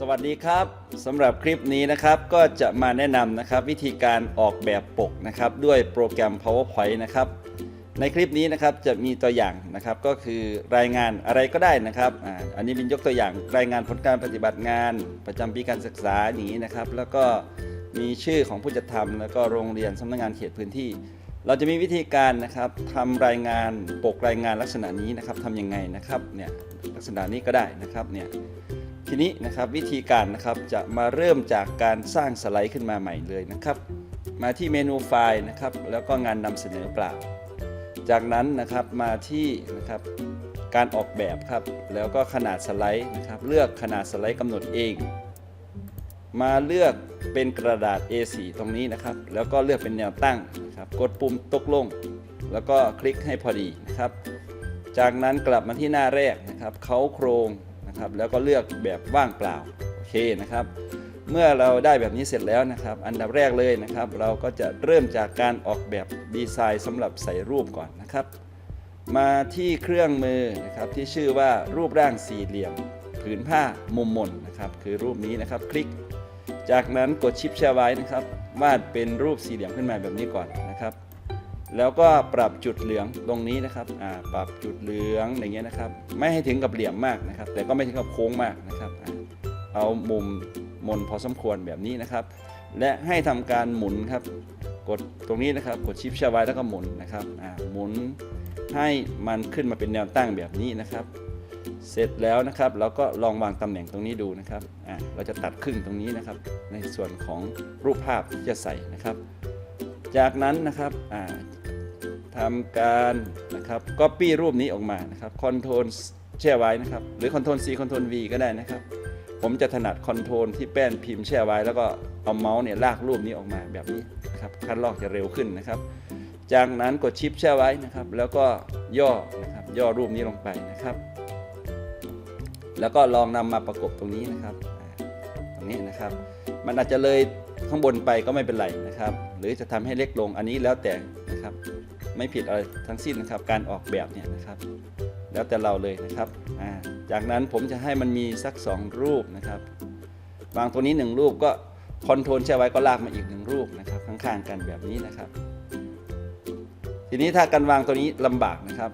สวัสดีครับสำหรับคลิปนี้นะครับก็จะมาแนะนำนะครับวิธีการออกแบบปกนะครับด้วยโปรแกรม PowerPoint นะครับในคลิปนี้นะครับจะมีตัวอย่างนะครับก็คือรายงานอะไรก็ได้นะครับออันนี้เป็นยกตัวอย่างรายงานผลการปฏิบัติงาน ประจำปีการศึกษาอย่างนี้นะครับ แล้วก็มีชื่อของผู้จัดทำแล้วก็โรงเรียนสำนักงานเขตพื้นที่ เราจะมีวิธีการนะครับทำรายงานปกรายงานลักษณะนี้นะครับทำยังไงนะครับเนี่ยลักษณะนี้ก็ได้นะครับเนี่ย ทีนี้นะครับวิธีการนะครับจะมาเริ่มจากการสร้างสไลด์ขึ้นมาใหม่เลยนะครับ มาที่เมนูไฟล์นะครับ แล้วก็งานนำเสนอเปล่า จากนั้นนะครับมาที่นะครับการออกแบบครับ แล้วก็ขนาดสไลด์นะครับ เลือกขนาดสไลด์กำหนดเอง มาเลือกเป็นกระดาษ A4 ตรงนี้นะครับ แล้วก็เลือกเป็นแนวตั้งนะครับ กดปุ่มตกลง แล้วก็คลิกให้พอดีนะครับ จากนั้นกลับมาที่หน้าแรกนะครับเขาโครง นะครับ แล้วก็เลือกแบบว่างเปล่าโอเคนะครับ เมื่อเราได้แบบนี้เสร็จแล้วนะครับ อันดับแรกเลยนะครับ เราก็จะเริ่มจากการออกแบบดีไซน์สำหรับใส่รูปก่อนนะครับ มาที่เครื่องมือนะครับที่ชื่อว่ารูปร่างสี่เหลี่ยมผืนผ้ามุมมนนะครับ คือรูปนี้นะครับคลิก จากนั้นกดชิปแชร์ไว้นะครับวาดเป็นรูปสี่เหลี่ยมขึ้นมาแบบนี้ก่อนนะครับ แล้วก็ปรับจุดเหลืองตรงนี้นะครับปรับจุดเหลืองอย่างเงี้ยนะครับ ไม่ให้ถึงกับเหลี่ยมมากนะครับ แต่ก็ไม่ถึงกับโค้งมากนะครับอเอามุมมนพอสมควรแบบนี้นะครับ และให้ทำการหมุนครับ กดตรงนี้นะครับ กดชิปชร์ไว้แล้วก็หมุนนะครับหมุนให้มันขึ้นมาเป็นแนวตั้งแบบนี้นะครับ เสร็จแล้วนะครับ เราก็ลองวางตำแหน่งตรงนี้ดูนะครับเราจะตัดครึ่งตรงนี้นะครับ ในส่วนของรูปภาพที่จะใส่นะครับ จากนั้นนะครับ ทำการนะครับ Copy รูปนี้ออกมานะครับ Ctrl แช่ไว้นะครับ หรือ Ctrl C Ctrl V ก็ได้นะครับ ผมจะถนัด Ctrl ที่แป้นพิมพ์แช่ไว้ แล้วก็เอาเมาส์เนี่ยลากรูปนี้ออกมาแบบนี้นะครับคัดลอกจะเร็วขึ้นนะครับ จากนั้นกดชิปแช่ไว้นะครับ แล้วก็ย่อนะครับย่อรูปนี้ลงไปนะครับ แล้วก็ลองนำมาประกบตรงนี้นะครับตรงนี้นะครับ มันอาจจะเลยข้างบนไปก็ไม่เป็นไรนะครับ หรือจะทำให้เล็กลงอันนี้แล้วแต่นะครับ ไม่ผิดอะไรทั้งสิ้นนะครับ การออกแบบเนี่ยนะครับ แล้วแต่เราเลยนะครับาจากนั้นผมจะให้มันมีสัก 2 รูปนะครับ วางตัวนี้ 1 รูปก็คอนโทรลแช่ไว้ก็ลากมาอีกหนึ่งรูปนะครับ ข้างๆกันแบบนี้นะครับ ทีนี้ถ้าการวางตัวนี้ลำบากนะครับ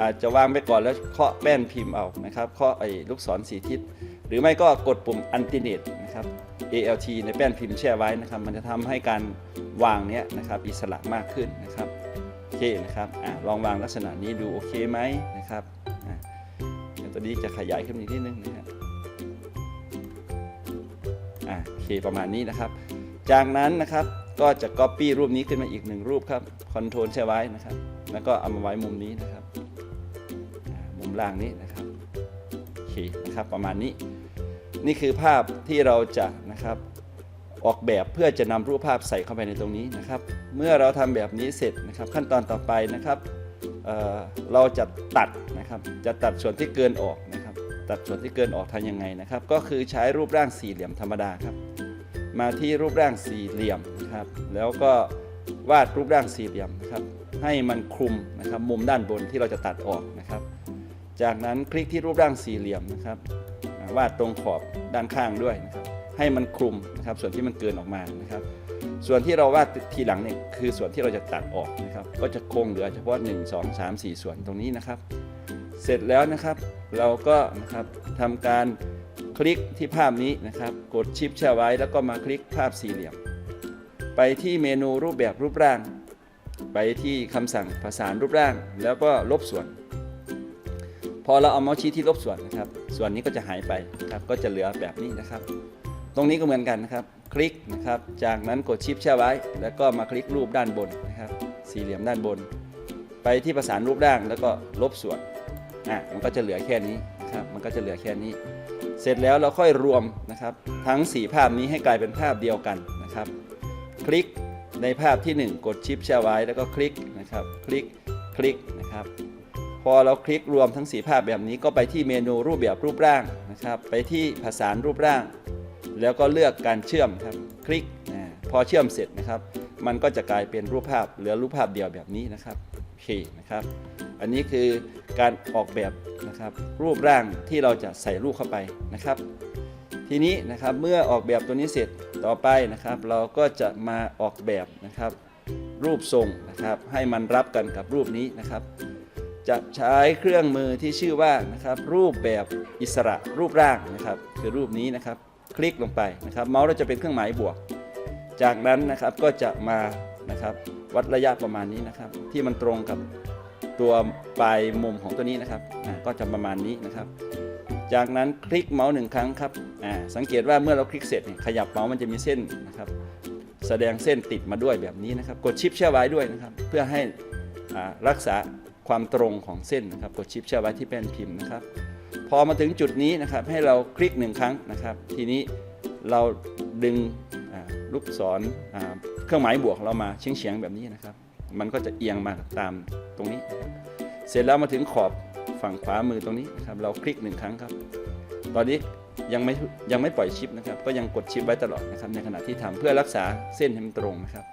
อาจจะวางไปก่อนแล้วเคาะแป้นพิมพ์เอานะครับเคาะไอ้ลูกศรสีทิศหรือไม่ก็กดปุ่ม Alternate นะครับ ALT ในแป้นพิมพ์แช่ไว้นะครับ มันจะทำให้การวางเนี้ยนะครับอิสระมากขึ้นนะครับ เคนะครับอลองวางลักษณะนี้ดูโอเคไหมนะครับเดี๋ยวตัวนี้จะขยายขึ้นอีกนิดนึงนะครับอะโอเคประมาณนี้นะครับ จากนั้นนะครับก็จะ Copy รูปนี้ขึ้นมาอีกหนึ่งรูปครับ Ctrl แช่ไว้นะครับ แล้วก็เอามาไว้มุมนี้นะครับมุมล่างนี้นะครับโอเคนะครับประมาณนี้ นี่คือภาพที่เราจะนะครับ ออกแบบเพื่อจะนำรูปภาพใส่เข้าไปในตรงนี้นะครับ เมื่อเราทำแบบนี้เสร็จนะครับ ขั้นตอนต่อไปนะครับเเราจะตัดนะครับ จะตัดส่วนที่เกินออกนะครับ ตัดส่วนที่เกินออกทำยังไงนะครับ ก็คือใช้รูปร่างสี่เหลี่ยมธรรมดาครับ มาที่รูปร่างสี่เหลี่ยมนะครับ แล้วก็วาดรูปร่างสี่เหลี่ยมนะครับ ให้มันคลุมนะครับมุมด้านบนที่เราจะตัดออกนะครับ จากนั้นคลิกที่รูปร่างสี่เหลี่ยมนะครับ วาดตรงขอบด้านข้างด้วยนะครับ ให้มันคลุมนะครับส่วนที่มันเกินออกมานะครับ ส่วนที่เราวาดทีหลังเนี่ยคือส่วนที่เราจะตัดออกนะครับ ก็จะคงเหลือเฉพาะ 1 2 3 4 ส่วนตรงนี้นะครับ เสร็จแล้วนะครับเราก็นะครับทำการคลิกที่ภาพนี้นะครับ กดชิปแช่ไว้แล้วก็มาคลิกภาพสี่เหลี่ยม ไปที่เมนูรูปแบบรูปร่าง ไปที่คำสั่งผสานรูปร่าง แล้วก็ลบส่วน พอเราเอาเมาส์ชี้ที่ลบส่วนนะครับ ส่วนนี้ก็จะหายไปนะครับก็จะเหลือแบบนี้นะครับ ตรงนี้ก็เหมือนกันนะครับ คลิกนะครับ จากนั้นกดชิปแช่ไว้ แล้วก็มาคลิกรูปด้านบนนะครับ สี่เหลี่ยมด้านบน ไปที่ประสานรูปร่างแล้วก็ลบส่วนอะมันก็จะเหลือแค่นี้นะครับมันก็จะเหลือแค่นี้ เสร็จแล้วเราค่อยรวมนะครับ ทั้ง 4 ภาพนี้ให้กลายเป็นภาพเดียวกันนะครับ คลิกในภาพทีหนึ่1 กดชิปแช่ไว้แล้วก็คลิกนะครับ คลิกคลิกนะครับ พอเราคลิกรวมทั้ง 4 ภาพแบบนี้ก็ไปที่เมนูรูปแบบรูปร่างนะครับ ไปที่ผสานรูปร่าง แล้วก็เลือกการเชื่อมครับ คลิกอพอเชื่อมเสร็จนะครับ มันก็จะกลายเป็นรูปภาพเหลือรูปภาพเดียวแบบนี้นะครับโอเคนะครับ อันนี้คือการออกแบบนะครับ รูปร่างที่เราจะใส่รูปเข้าไปนะครับ ทีนี้นะครับเมื่อออกแบบตัวนี้เสร็จต่อไปนะครับ เราก็จะมาออกแบบนะครับ รูปทรงนะครับ ให้มันรับกันกับรูปนี้นะครับจะใช้เครื่องมือที่ชื่อว่านะครับรูปแบบอิสระรูปร่างนะครับ คือรูปนี้นะครับ คลิกลงไปนะครับเมาส์เราจะเป็นเครื่องหมายบวก จากนั้นนะครับก็จะมานะครับวัดระยะประมาณนี้นะครับ ที่มันตรงกับตัวปลายมุมของตัวนี้นะครับก็จะประมาณนี้นะครับ จากนั้นคลิกเมาส์หนึ่งครั้งครับอ่าสังเกตว่าเมื่อเราคลิกเสร็จเนี่ยขยับเมาส์มันจะมีเส้นนะครับ แสดงเส้นติดมาด้วยแบบนี้นะครับ กดชิปแช่ไว้ด้วยนะครับ เพื่อให้รักษาความตรงของเส้นนะครับ กดชิปแช่ไว้ที่แป้นพิมพ์นะครับ พอมาถึงจุดนี้นะครับให้เราคลิกหนึ่งครั้งนะครับ ทีนี้เราดึงลูกศรเครื่องหมายบวกเรามาเฉียงๆแบบนี้นะครับ มันก็จะเอียงมาตามตรงนี้ เสร็จแล้วมาถึงขอบฝั่งขวามือตรงนี้นะครับเราคลิกหนึ่งครั้งครับ ตอนนี้ยังไม่ยังไม่ปล่อยชิปนะครับ ก็ยังกดชิปไว้ตลอดนะครับ ในขณะที่ทำเพื่อรักษาเส้นให้มันตรงนะครับ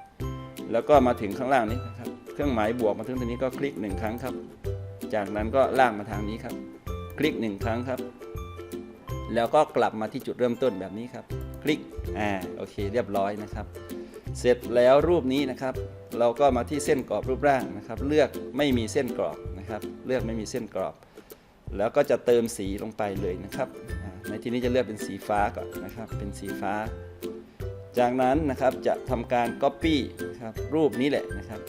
แล้วก็มาถึงข้างล่างนี้นะครับ เครื่องหมายบวกมาถึงตรงนี้ก็คลิกหนึ่งครั้งครับ จากนั้นก็ลากมาทางนี้ครับ คลิกหนึ่งครั้งครับ แล้วก็กลับมาที่จุดเริ่มต้นแบบนี้ครับ คลิกอ่าโอเค เรียบร้อยนะครับ เสร็จแล้วรูปนี้นะครับ เราก็มาที่เส้นกรอบรูปร่างนะครับ เลือกไม่มีเส้นกรอบนะครับ เลือกไม่มีเส้นกรอบ แล้วก็จะเติมสีลงไปเลยนะครับ ในที่นี้จะเลือกเป็นสีฟ้าก่อนนะครับ เป็นสีฟ้า จากนั้นนะครับจะทำการ Copy นะครับรูปนี้แหละนะครับ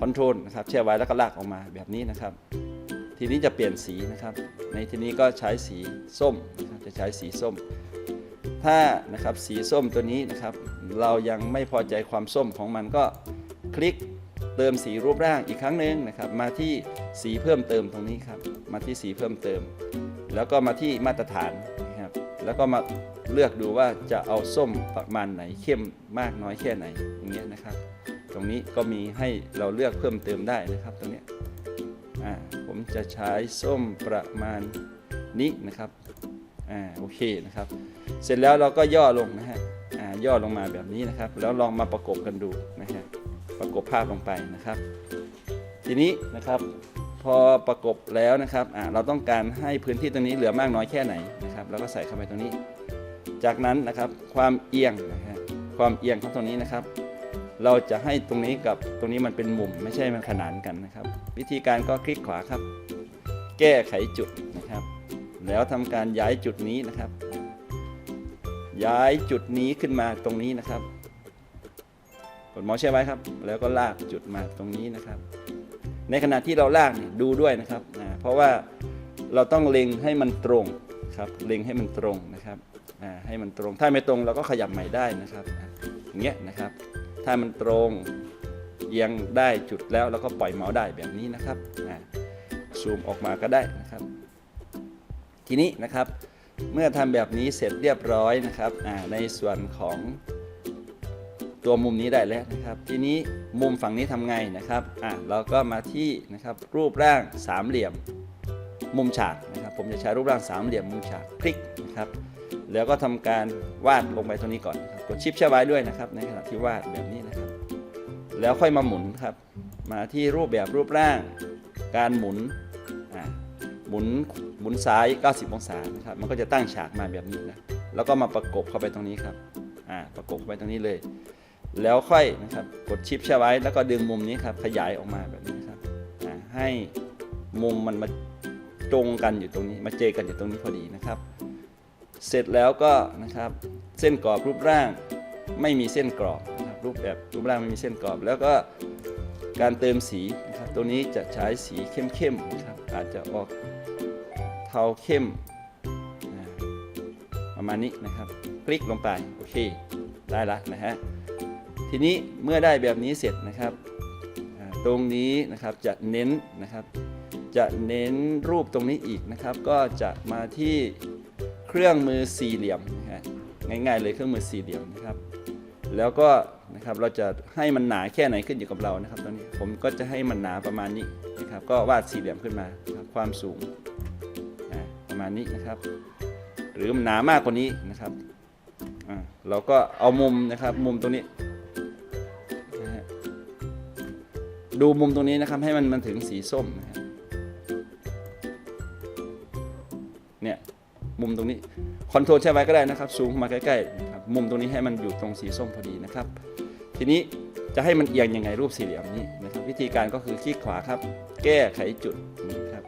Ctrl นะครับแช่ไว้แล้วก็ลากออกมาแบบนี้นะครับ ทีนี้จะเปลี่ยนสีนะครับ ในที่นี้ก็ใช้สีส้มจะใช้สีส้ม ถ้านะครับสีส้มตัวนี้นะครับ เรายังไม่พอใจความส้มของมันก็คลิกเติมสีรูปร่างอีกครั้งหนึ่งนะครับ มาที่สีเพิ่มเติมตรงนี้ครับ มาที่สีเพิ่มเติม แล้วก็มาที่มาตรฐานนะครับ แล้วก็มาเลือกดูว่าจะเอาส้มประมาณไหนเข้มมากน้อยแค่ไหนอย่างเงี้ยนะครับ ตรงนี้ก็มีให้เราเลือกเพิ่มเติมได้นะครับตรงเนี้ย ผมจะใช้ส้มประมาณนี้นะครับอ่าโอเคนะครับ เสร็จแล้วเราก็ย่อลงนะฮะอ่าย่อลงมาแบบนี้นะครับ แล้วลองมาประกบกันดูนะฮะประกบภาพลงไปนะครับ ทีนี้นะครับพอประกบแล้วนะครับอ่าเราต้องการให้พื้นที่ตรงนี้เหลือมากน้อยแค่ไหนนะครับแล้วก็ใส่เข้าไปตรงนี้ จากนั้นนะครับความเอียงนะฮะความเอียงของตรงนี้นะครับ เราจะให้ตรงนี้กับตรงนี้มันเป็นมุมไม่ใช่มันขนานกันนะครับ วิธีการก็คลิกขวาครับ แก้ไขจุดนะครับ แล้วทำการย้ายจุดนี้นะครับ ย้ายจุดนี้ขึ้นมาตรงนี้นะครับ กดเมาส์ใช่ไว้ครับ แล้วก็ลากจุดมาตรงนี้นะครับ ในขณะที่เราลากดูด้วยนะครับเพราะว่าเราต้องเล็งให้มันตรงครับเล็งให้มันตรงนะครับให้มันตรงถ้าไม่ตรงเราก็ขยับใหม่ได้นะครับอย่างเงี้ยนะครับ ถ้ามันตรงเอียงได้จุดแล้วเราก็ปล่อยเมาส์ได้แบบนี้นะครับซูมออกมาก็ได้นะครับ ทีนี้นะครับเมื่อทำแบบนี้เสร็จเรียบร้อยนะครับในส่วนของตัวมุมนี้ได้แล้วนะครับ ทีนี้มุมฝั่งนี้ทำไงนะครับอ่าเราก็มาที่นะครับรูปร่างสามเหลี่ยมมุมฉากนะครับ ผมจะใช้รูปร่างสามเหลี่ยมมุมฉากคลิกนะครับ แล้วก็ทำการวาดลงไปตรงนี้ก่อน กดชิปแช่ไว้ด้วยนะครับ ในขณะที่วาดแบบนี้นะครับ แล้วค่อยมาหมุนครับ มาที่รูปแบบรูปร่าง การหมุนหมุนหมุนซ้าย 90 องศานะครับ มันก็จะตั้งฉากมาแบบนี้นะ แล้วก็มาประกบเข้าไปตรงนี้ครับประกบเข้าไปตรงนี้เลย แล้วค่อยนะครับ กดชิปแช่ไว้ แล้วก็ดึงมุมนี้ครับ ขยายออกมาแบบนี้ครับให้มุมมันมาตรงกันอยู่ตรงนี้ มาเจอกันอยู่ตรงนี้พอดีนะครับ เสร็จแล้วก็นะครับเส้นกรอบรูปร่างไม่มีเส้นกรอบนะครับรูปแบบรูปร่างไม่มีเส้นกรอบ แล้วก็การเติมสีนะครับตัวนี้จะใช้สีเข้มๆนะครับอาจจะออกเทาเข้มประมาณนี้นะครับ คลิกลงไปโอเคได้ละนะฮะทีนี้เมื่อได้แบบนี้เสร็จนะครับตรงนี้นะครับจะเน้นนะครับ จะเน้นรูปตรงนี้อีกนะครับ ก็จะมาที่ เครื่องมือสี่เหลี่ยมนะฮะง่ายๆเลยเครื่องมือสี่เหลี่ยมนะครับ แล้วก็นะครับเราจะให้มันหนาแค่ไหนขึ้นอยู่กับเรานะครับตรงนี้ผมก็จะให้มันหนาประมาณนี้นะครับ ก็วาดสี่เหลี่ยมขึ้นมาคความสูงประมาณนี้นะครับ หรือมันหนามากกว่านี้นะครับเราก็เอามุมนะครับมุมตรงนี้ดูมุมตรงนี้นะครับให้มันมันถึงสีส้มนะ มุมตรงนี้คอนโทรลใช้ไว้ก็ได้นะครับ ซูมเข้ามาใกล้ๆนะครับมุมตรงนี้ให้มันอยู่ตรงสีส้มพอดีนะครับ ทีนี้จะให้มันเอียงยังไงรูปสี่เหลี่ยมนี้นะครับวิธีการก็คือคลิกขวาครับ แก้ไขจุดนี่ครับ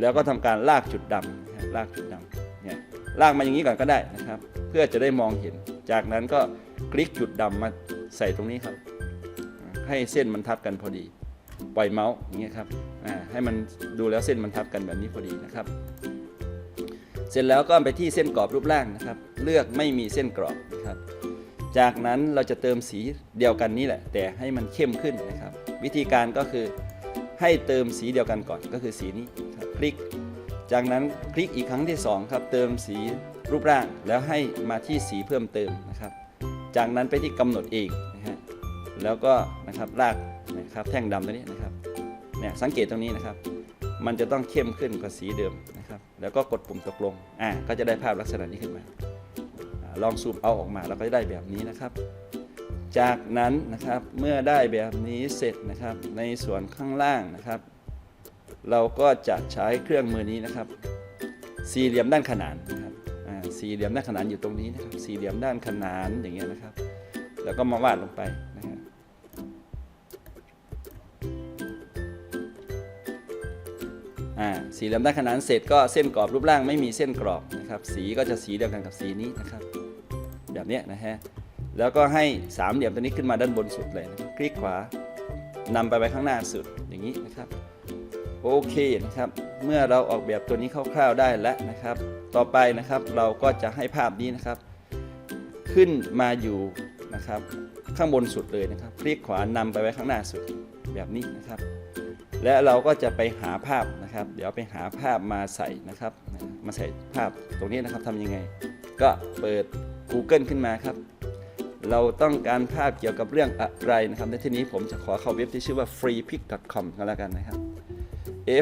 แล้วก็ทำการลากจุดดำลากจุดดำเนี่ยลากมาอย่างนี้ก่อนก็ได้นะครับ เพื่อจะได้มองเห็น จากนั้นก็คลิกจุดดำมาใส่ตรงนี้ครับ ให้เส้นมันทับกันพอดีปล่อยเมาส์อย่างเงี้ยครับให้มันดูแล้วเส้นมันทับกันแบบนี้พอดีนะครับ เสร็จแล้วก็ไปที่เส้นกรอบรูปร่างนะครับ เลือกไม่มีเส้นกรอบนะครับ จากนั้นเราจะเติมสีเดียวกันนี่แหละ แต่ให้มันเข้มขึ้นนะครับ วิธีการก็คือให้เติมสีเดียวกันก่อนก็คือสีนี้ครับคลิก จากนั้นคลิกอีกครั้งที่สองครับเติมสีรูปร่างแล้วให้มาที่สีเพิ่มเติมนะครับ จากนั้นไปที่กำหนดเองนะฮะแล้วก็นะครับลากนะครับแท่งดำตัวนี้นะครับเนี่ยสังเกตตรงนี้นะครับ มันจะต้องเข้มขึ้นกว่าสีเดิมนะครับ แล้วก็กดปุ่มตกลง อ่า ก็จะได้ภาพลักษณะนี้ขึ้นมาอลองซูมเอาออกมาเราก็จะได้แบบนี้นะครับ จากนั้นนะครับ เมื่อได้แบบนี้เสร็จนะครับ ในส่วนข้างล่างนะครับ เราก็จะใช้เครื่องมือนี้นะครับ สี่เหลี่ยมด้านขนานนะครับอ่าสี่เหลี่ยมด้านขนานอยู่ตรงนี้นะครับ สี่เหลี่ยมด้านขนานอย่างเงี้ยนะครับ แล้วก็มาวาดลงไปนะฮะ อ่าสี่เหลี่ยมด้านขนานเสร็จก็เส้นกรอบรูปร่างไม่มีเส้นกรอบนะครับ สีก็จะสีเดียวกันกับสีนี้นะครับ แบบนี้นะฮะแล้วก็ให้สามเหลี่ยมตัวนี้ขึ้นมาด้านบนสุดเลยนะคคลิกขวานำไปไว้ข้างหน้าสุดอย่างนี้นะครับโอเคนะครับ เมื่อเราออกแบบตัวนี้คร่าวๆได้แล้วนะครับ ต่อไปนะครับเราก็จะให้ภาพนี้นะครับ ขึ้นมาอยู่นะครับ ข้างบนสุดเลยนะครับ คลิกขวานำไปไว้ข้างหน้าสุดแบบนี้นะครับ และเราก็จะไปหาภาพนะครับ เดี๋ยวไปหาภาพมาใส่นะครับ มาใส่ภาพตรงนี้นะครับทำยังไง ก็เปิด Google ขึ้นมาครับ เราต้องการภาพเกี่ยวกับเรื่องอะไรนะครับในที่นี้ผมจะขอเข้าเว็บที่ชื่อว่า freepic.com ก็แล้วกันนะครับ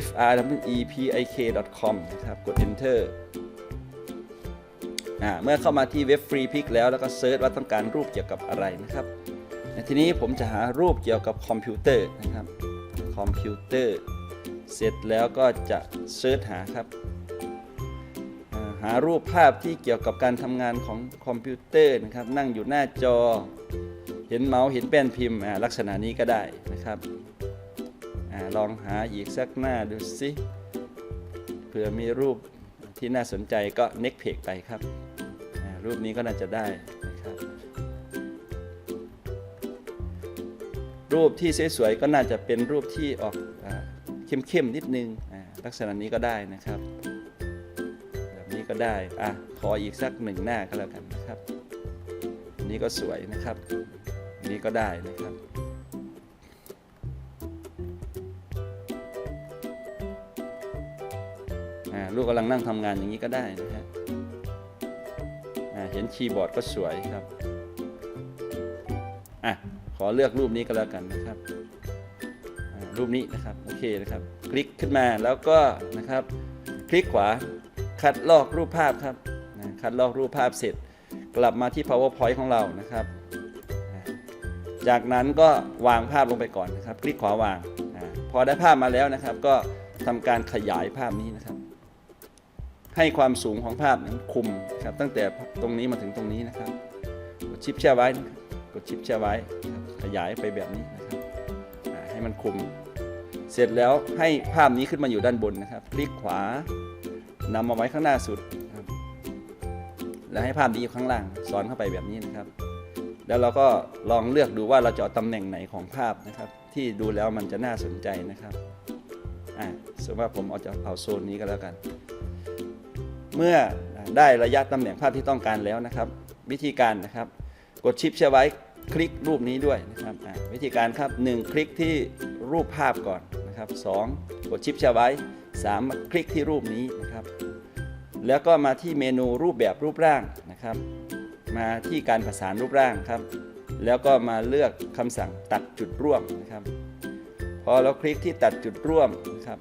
f r w e p i k.com นะครับ กด enter อ่าเมื่อเข้ามาที่เว็บ freepic แล้วแล้วก็เซิร์ชว่าต้องการรูปเกี่ยวกับอะไรนะครับในที่นี้ผมจะหารูปเกี่ยวกับคอมพิวเตอร์นะครับ คอมพิวเตอร์ เสร็จแล้วก็จะเซิร์ชหาครับ หารูปภาพที่เกี่ยวกับการทำงานของคอมพิวเตอร์นะครับ นั่งอยู่หน้าจอ เห็นเมาส์เห็นแป้นพิมพ์ลักษณะนี้ก็ได้นะครับอลองหาอีกสักหน้าดูสิเผื่อมีรูปที่น่าสนใจก็ next page ไปครับ รูปนี้ก็น่าจะได้นะครับ รูปที่สวยๆก็น่าจะเป็นรูปที่ออกเข้มๆนิดนึงลักษณะนี้ก็ได้นะครับ แบบนี้ก็ได้อะขออีกสักหนึ่งหน้าก็แล้วกันนะครับอันนี้ก็สวยนะครับอันนี้ก็ได้นะครับอ่าลูกกำลังนั่งทำงานอย่างนี้ก็ได้นะฮะอ่าเห็นคีย์บอร์ดก็สวยครับอะ อเลือกรูปนี้ก็แล้วกันนะครับรูปนี้นะครับโอเคนะครับ คลิกขึ้นมาแล้วก็นะครับ คลิกขวาคัดลอกรูปภาพครับคัดลอกรูปภาพเสร็จ กลับมาที่ powerpoint ของเรานะครับ จากนั้นก็วางภาพลงไปก่อนนะครับ คลิกขวาวางพอได้ภาพมาแล้วนะครับ ก็ทำการขยายภาพนี้นะครับ ให้ความสูงของภาพนั้นคุมครับตั้งแต่ตรงนี้มาถึงตรงนี้นะครับ กดชิปแช่ไว้ กดชิปแช่ไว้ ขยายไปแบบนี้นะครับให้มันคุม เสร็จแล้วให้ภาพนี้ขึ้นมาอยู่ด้านบนนะครับ คลิกขวานำมาไว้ข้างหน้าสุด แล้วให้ภาพนี้อยู่ข้างล่างซ้อนเข้าไปแบบนี้นะครับ แล้วเราก็ลองเลือกดูว่าเราจะเอาตำแหน่งไหนของภาพนะครับ ที่ดูแล้วมันจะน่าสนใจนะครับอ่าสมมติว่าผมเอาจะเอาโซนนี้ก็แล้วกัน เมื่อได้ระยะตำแหน่งภาพที่ต้องการแล้วนะครับ วิธีการนะครับ กดชิปแช่ไว้ คลิกรูปนี้ด้วยนะครับวิธีการครับ 1 คลิกที่รูปภาพก่อนนะครับ 2 กดชิปแช่ไว้3มาคลิกที่รูปนี้นะครับ แล้วก็มาที่เมนูรูปแบบรูปร่างนะครับ มาที่การประสานรูปร่างครับ แล้วก็มาเลือกคำสั่งตัดจุดร่วมนะครับ พอเราคลิกที่ตัดจุดร่วมนะครับ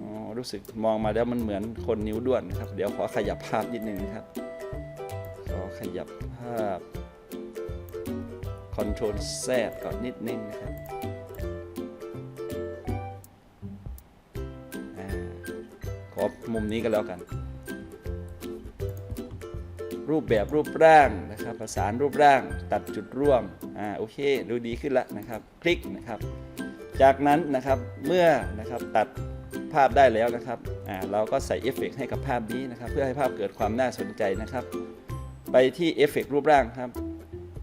อ๋อรู้สึกมองมาแล้วมันเหมือนคนนิ้วด้วนนะครับ เดี๋ยวขอขยับภาพนิดนึงนะครับ ขอขยับภาพ Ctrl Z ก่อนนิดนึงนะครับขอมุมนี้ก็แล้วกัน รูปแบบรูปร่างนะครับประสานรูปร่างตัดจุดร่วมอ่าโอเค ดูดีขึ้นล้วนะครับ คลิกนะครับ จากนั้นนะครับเมื่อนะครับตัดภาพได้แล้วนะครับอ่าเราก็ใส่เอฟเฟกต์ให้กับภาพนี้นะครับ เพื่อให้ภาพเกิดความน่าสนใจนะครับ ไปที่เอฟเฟกตรูปร่างครับ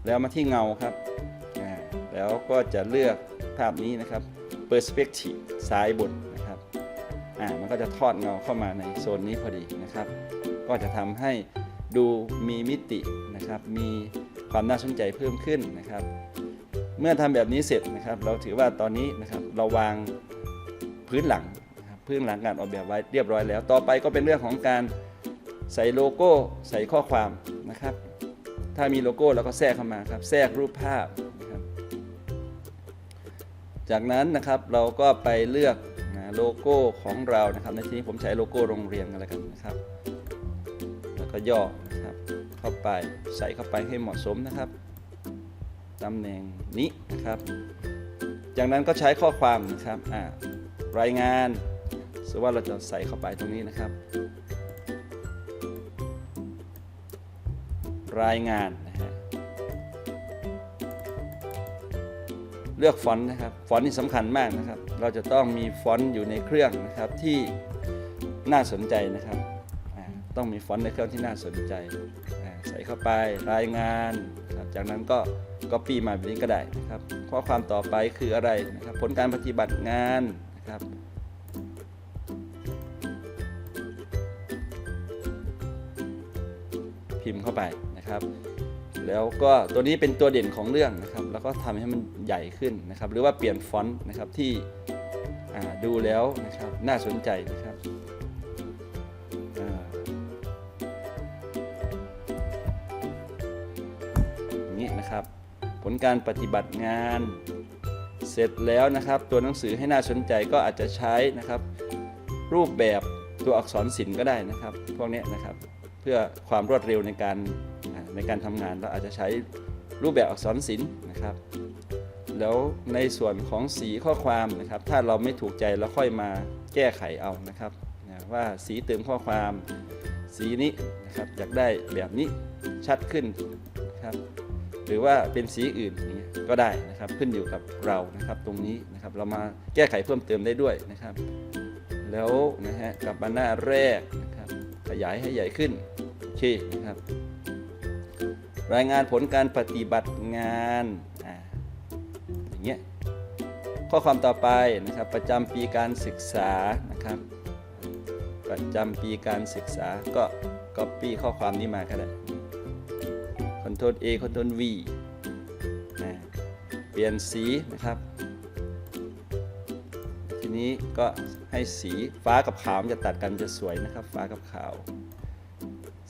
แล้วมาที่เงาครับแล้วก็จะเลือกภาพนี้นะครับ Perspective ซ้ายบนนะครับอ่ามันก็จะทอดเงาเข้ามาในโซนนี้พอดีนะครับ ก็จะทำให้ดูมีมิตินะครับ มีความน่าสนใจเพิ่มขึ้นนะครับ เมื่อทำแบบนี้เสร็จนะครับ เราถือว่าตอนนี้นะครับเราวางพื้นหลังพื้นหลังการออกแบบไว้เรียบร้อยแล้ว ต่อไปก็เป็นเรื่องของการใส่โลโก้ใส่ข้อความนะครับ ถ้ามีโลโก้เราก็แทรกเข้ามาครับ แทรกรูปภาพครับจากนั้นนะครับเราก็ไปเลือกนะโลโก้ของเรานะครับ ในที่นี้ผมใช้โลโก้โรงเรียนกันแล้วกันนะครับ แล้วก็ย่อนะครับเข้าไปใส่เข้าไปให้เหมาะสมนะครับตำแหน่งนี้นะครับ จากนั้นก็ใช้ข้อความนะครับอ่ารายงานสมมติว่าเราจะใส่เข้าไปตรงนี้นะครับ รายงานนะฮะเลือกฟอนต์นะครับฟอนต์นี่สำคัญมากนะครับ เราจะต้องมีฟอนต์อยู่ในเครื่องนะครับที่น่าสนใจนะครับต้องมีฟอนต์ในเครื่องที่น่าสนใจ ใส่เข้าไปรายงานครับจากนั้นก็ Copy มาแบบนี้ก็ได้นะครับข้อความต่อไปคืออะไรนะครับ ผลการปฏิบัติงานนะครับพิมพ์เข้าไป นะครับ แล้วก็ตัวนี้เป็นตัวเด่นของเรื่องนะครับ แล้วก็ทำให้มันใหญ่ขึ้นนะครับ หรือว่าเปลี่ยนฟอนต์นะครับที่ดูแล้วนะครับน่าสนใจนะครับนี้นะครับ ผลการปฏิบัติงานเสร็จแล้วนะครับ ตัวหนังสือให้น่าสนใจก็อาจจะใช้นะครับ รูปแบบตัวอักษรศิลป์ก็ได้นะครับ พวกนี้นะครับ เพื่อความรวดเร็วในการในการทำงานเราอาจจะใช้รูปแบบอักษรศิลป์นะครับ แล้วในส่วนของสีข้อความนะครับ ถ้าเราไม่ถูกใจเราค่อยมาแก้ไขเอานะครับว่าสีเติมข้อความสีนี้นะครับอยากได้แบบนี้ชัดขึ้นนะครับหรือว่าเป็นสีอื่นอย่างนี้ก็ได้นะครับขึ้นอยู่กับเรานะครับตรงนี้นะครับเรามาแก้ไขเพิ่มเติมได้ด้วยนะครับ แล้วนะฮะกลับมาหน้าแรก ขยายให้ใหญ่ขึ้นโอเคนะครับ รายงานผลการปฏิบัติงานอ่าอย่างเงี้ยข้อความต่อไปนะครับประจำปีการศึกษานะครับ ประจำปีการศึกษาก็ copy ข้อความนี้มาก็ได้ Ctrl A Ctrl V นะเปลี่ยนสีนะครับ นี้ก็ให้สีฟ้ากับขาวมันจะตัดกันจะสวยนะครับ ฟ้ากับขาว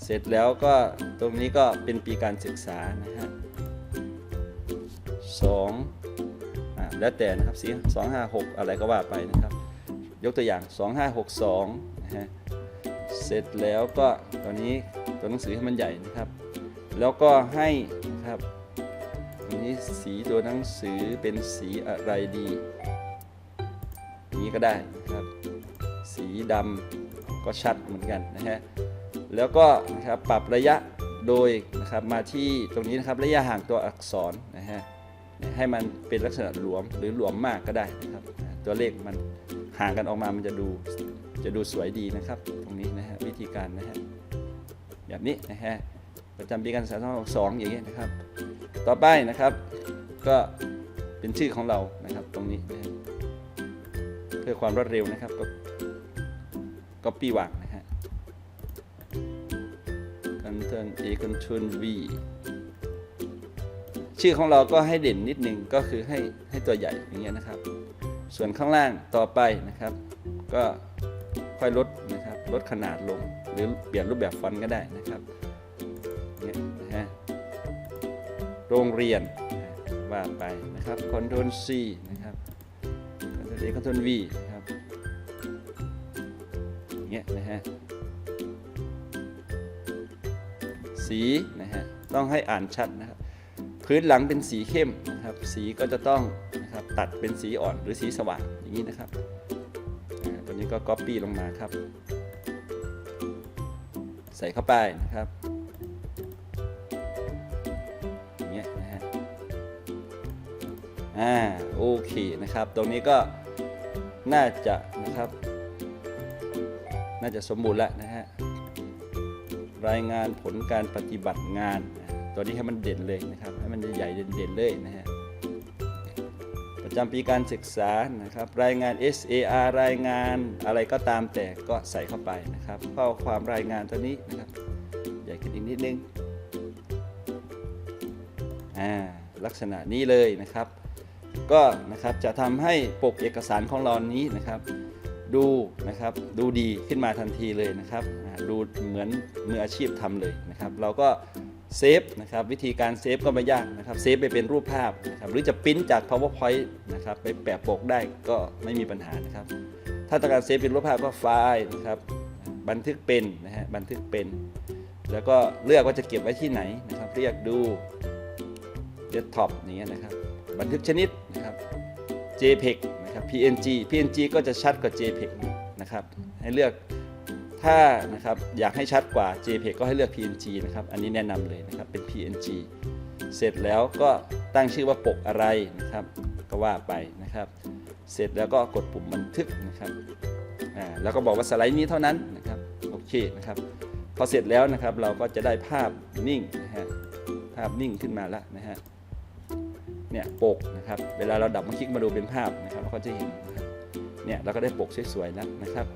เสร็จแล้วก็ตรงนี้ก็เป็นปีการศึกษานะฮะสองอ่าแล้วแต่นะครับสีสองห้าหกอะไรก็ว่าไปนะครับ ยกตัวอย่าง2562นะฮะเสร็จแล้วก็ตอนนี้ตัวหนังสือให้มันใหญ่นะครับ แล้วก็ให้นะครับอันนี้สีตัวหนังสือเป็นสีอะไรดี อย่างนี้ก็ได้ครับ สีดำก็ชัดเหมือนกันนะฮะแล้วก็นะครับปรับระยะโดยนะครับมาที่ตรงนี้นะครับระยะห่างตัวอักษรนะฮะให้มันเป็นลักษณะหลวมหรือหลวมมากก็ได้นะครับ ตัวเลขมันห่างกันออกมามันจะดูจะดูสวยดีนะครับ ตรงนี้นะฮะวิธีการนะฮะแบบนี้นะฮะประจำปีการศึกษา2062อย่างเงี้ยนะครับ ต่อไปนะครับก็เป็นชื่อของเรานะครับตรงนี้นะ พื่อความรวดเร็วนะครับก็ก็ปีวางนะฮะ Ctrl A Ctrl V ชื่อของเราก็ให้เด่นนิดนึงก็คือให้ให้ตัวใหญ่อย่างเงี้ยนะครับ ส่วนข้างล่างต่อไปนะครับ ก็ค่อยลดนะครับลดขนาดลงหรือเปลี่ยนรูปแบบฟอนต์ก็ได้นะครับเนี่ยนะฮะโรงเรียนว่าไปนะครับ Ctrl C เบคอนทอนวีนะครับเงี้ยนะฮะสีนะฮะต้องให้อ่านชัดนะครับพื้นหลังเป็นสีเข้มนะครับ สีก็จะต้องนะครับตัดเป็นสีอ่อนหรือสีสว่างอย่างนี้นะครับตัวนี้ก็ก๊อปปี้ลงมาครับ ใส่เข้าไปนะครับอย่างเงี้ยนะฮะอ่าโอเคนะครับ ตรงนี้ก็ น่าจะนะครับ น่าจะสมบูรณ์แล้วนะฮะรายงานผลการปฏิบัติงานตัวนี้ให้มันเด่นเลยนะครับ ให้มันใหญ่เด่นๆเลยนะฮะประจำปีการศึกษานะครับ รายงาน SAR รายงานอะไรก็ตามแต่ก็ใส่เข้าไปนะครับข้อความรายงานตัวนี้นะครับใหญ่ขึ้นอีกนิดนึงอ่าลักษณะนี้เลยนะครับ ก็นะครับจะทำให้ปกเอกสารของเรานี้นะครับดูนะครับดูดีขึ้นมาทันทีเลยนะครับดูเหมือนมืออาชีพทำเลยนะครับเราก็เซฟนะครับวิธีการเซฟก็ไม่ยากนะครับเซฟไปเป็นรูปภาพนะครับหรือจะปริ้นจาก powerpoint นะครับไปแปะปกได้ก็ไม่มีปัญหานะครับถ้าต้องการเซฟเป็นรูปภาพก็ไฟล์นะครับบันทึกเป็นนะฮะบันทึกเป็น แล้วก็เลือกว่าจะเก็บไว้ที่ไหนนะครับเรียกดูเดสก์ท็อปนี้นะครับ บันทึกชนิดนะครับ JPEG นะครับ PNG PNG ก็จะชัดกว่า JPEG นะครับ ให้เลือกถ้านะครับอยากให้ชัดกว่า JPEG ก็ให้เลือก PNG นะครับ อันนี้แนะนำเลยนะครับ เป็น PNG เสร็จแล้วก็ตั้งชื่อว่าปกอะไรนะครับ ก็ว่าไปนะครับ เสร็จแล้วก็กดปุ่มบันทึกนะครับอ่าแล้วก็บอกว่าสไลด์นี้เท่านั้นนะครับ โอเคนะครับ พอเสร็จแล้วนะครับเราก็จะได้ภาพนิ่งนะฮะ ภาพนิ่งขึ้นมาแล้วนะฮะ เนี่ยปกนะครับ เวลาเราดับมาคลิกมาดูเป็นภาพนะครับเราก็จะเห็นนะครับเนี่ยเราก็ได้ปกสวยๆแล้วนะครับ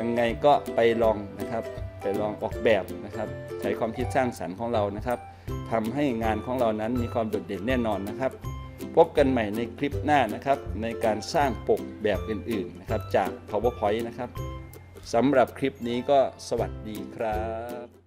ยังไงก็ไปลองนะครับไปลองออกแบบนะครับ ใช้ความคิดสร้างสรรค์ของเรานะครับทำให้งานของเรานั้นมีความโดดเด่นแน่นอนนะครับ พบกันใหม่ในคลิปหน้านะครับ ในการสร้างปกแบบอื่นๆนะครับ จาก PowerPoint นะครับสำหรับคลิปนี้ก็สวัสดีครับ